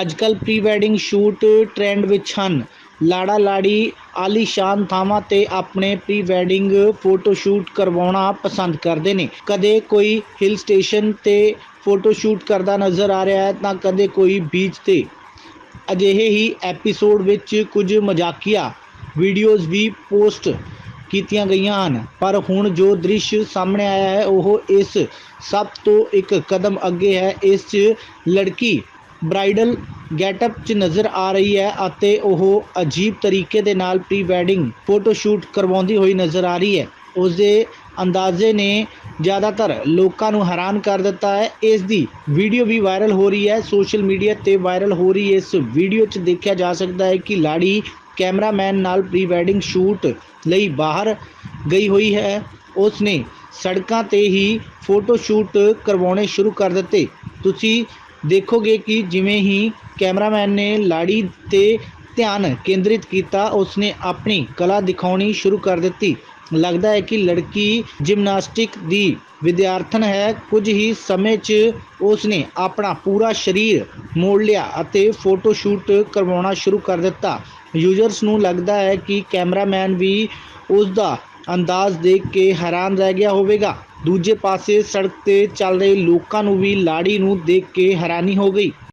ਅੱਜ ਅੱਜਕੱਲ pre wedding shoot trend ਵਿੱਚ ਹਨ। ਲਾੜਾ ਲਾੜੀ ਆਲੀਸ਼ਾਨ ਥਾਵਾਂ ਤੇ ਆਪਣੇ ਪ੍ਰੀ ਵੈਡਿੰਗ ਫੋਟੋ ਸ਼ੂਟ ਕਰਵਾਉਣਾ ਪਸੰਦ ਕਰਦੇ ਨੇ। ਕਦੇ ਕੋਈ ਹਿਲ ਸਟੇਸ਼ਨ ਤੇ ਫੋਟੋ ਸ਼ੂਟ ਕਰਦਾ ਨਜ਼ਰ ਆ ਰਿਹਾ ਹੈ ਤਾਂ ਕਦੇ ਕੋਈ ਬੀਚ ਤੇ। ਅਜਿਹੇ ਹੀ ਐਪੀਸੋਡ ਵਿੱਚ ਕੁਝ ਮਜ਼ਾਕੀਆ ਵੀਡੀਓਜ਼ ਵੀ ਪੋਸਟ ਕੀਤੀਆਂ ਗਈਆਂ ਹਨ। ਪਰ ਹੁਣ ਜੋ ਦ੍ਰਿਸ਼ ਸਾਹਮਣੇ ਆਇਆ ਹੈ, ਉਹ ਇਸ ਸਭ ਤੋਂ ਇੱਕ ਕਦਮ ਅੱਗੇ ਹੈ। ਇਸ 'ਚ ਲੜਕੀ ਬ੍ਰਾਈਡਲ ਗੈਟਅਪ 'ਚ ਨਜ਼ਰ ਆ ਰਹੀ ਹੈ ਅਤੇ ਉਹ ਅਜੀਬ ਤਰੀਕੇ ਦੇ ਨਾਲ ਪ੍ਰੀ ਵੈਡਿੰਗ ਫੋਟੋ ਸ਼ੂਟ ਕਰਵਾਉਂਦੀ ਹੋਈ ਨਜ਼ਰ ਆ ਰਹੀ ਹੈ। ਉਸ ਦੇ ਅੰਦਾਜ਼ੇ ਨੇ ਜ਼ਿਆਦਾਤਰ ਲੋਕਾਂ ਨੂੰ ਹੈਰਾਨ ਕਰ ਦਿੱਤਾ ਹੈ। ਇਸ ਦੀ ਵੀਡੀਓ ਵੀ ਵਾਇਰਲ ਹੋ ਰਹੀ ਹੈ। ਸੋਸ਼ਲ ਮੀਡੀਆ ਤੇ ਵਾਇਰਲ ਹੋ ਰਹੀ ਇਸ ਵੀਡੀਓ 'ਚ ਦੇਖਿਆ ਜਾ ਸਕਦਾ ਹੈ ਕਿ ਲਾੜੀ ਕੈਮਰਾਮੈਨ ਨਾਲ ਪ੍ਰੀ ਵੈਡਿੰਗ ਸ਼ੂਟ ਲਈ ਬਾਹਰ ਗਈ ਹੋਈ ਹੈ। ਉਸ ਨੇ ਸੜਕਾਂ ਤੇ ਹੀ ਫੋਟੋ ਸ਼ੂਟ ਕਰਵਾਉਣੇ ਸ਼ੁਰੂ ਕਰ ਦਿੱਤੇ। ਤੁਸੀਂ ਦੇਖੋਗੇ ਕਿ ਜਿਵੇਂ ਹੀ ਕੈਮਰਾਮੈਨ ਨੇ ਲਾੜੀ ਤੇ ਧਿਆਨ ਕੇਂਦਰਿਤ ਕੀਤਾ, ਉਸਨੇ ਆਪਣੀ ਕਲਾ ਦਿਖਾਉਣੀ ਸ਼ੁਰੂ ਕਰ ਦਿੱਤੀ। ਲੱਗਦਾ ਹੈ ਕਿ ਲੜਕੀ ਜਿਮਨਾਸਟਿਕ ਦੀ ਵਿਦਿਆਰਥਣ ਹੈ। ਕੁਝ ਹੀ ਸਮੇਂ 'ਚ ਉਸਨੇ ਆਪਣਾ ਪੂਰਾ ਸਰੀਰ ਮੋੜ ਲਿਆ ਅਤੇ ਫੋਟੋ ਸ਼ੂਟ ਕਰਵਾਉਣਾ ਸ਼ੁਰੂ ਕਰ ਦਿੱਤਾ। ਯੂਜ਼ਰਸ ਨੂੰ ਲੱਗਦਾ ਹੈ ਕਿ ਕੈਮਰਾਮੈਨ ਵੀ ਉਸ ਦਾ ਅੰਦਾਜ਼ ਦੇਖ ਕੇ ਹੈਰਾਨ ਰਹਿ ਗਿਆ ਹੋਵੇਗਾ। ਦੂਜੇ ਪਾਸੇ ਸੜਕ ਤੇ ਚੱਲ ਰਹੇ ਲੋਕਾਂ ਨੂੰ ਵੀ ਲਾੜੀ ਨੂੰ ਦੇਖ ਕੇ ਹੈਰਾਨੀ ਹੋ ਗਈ।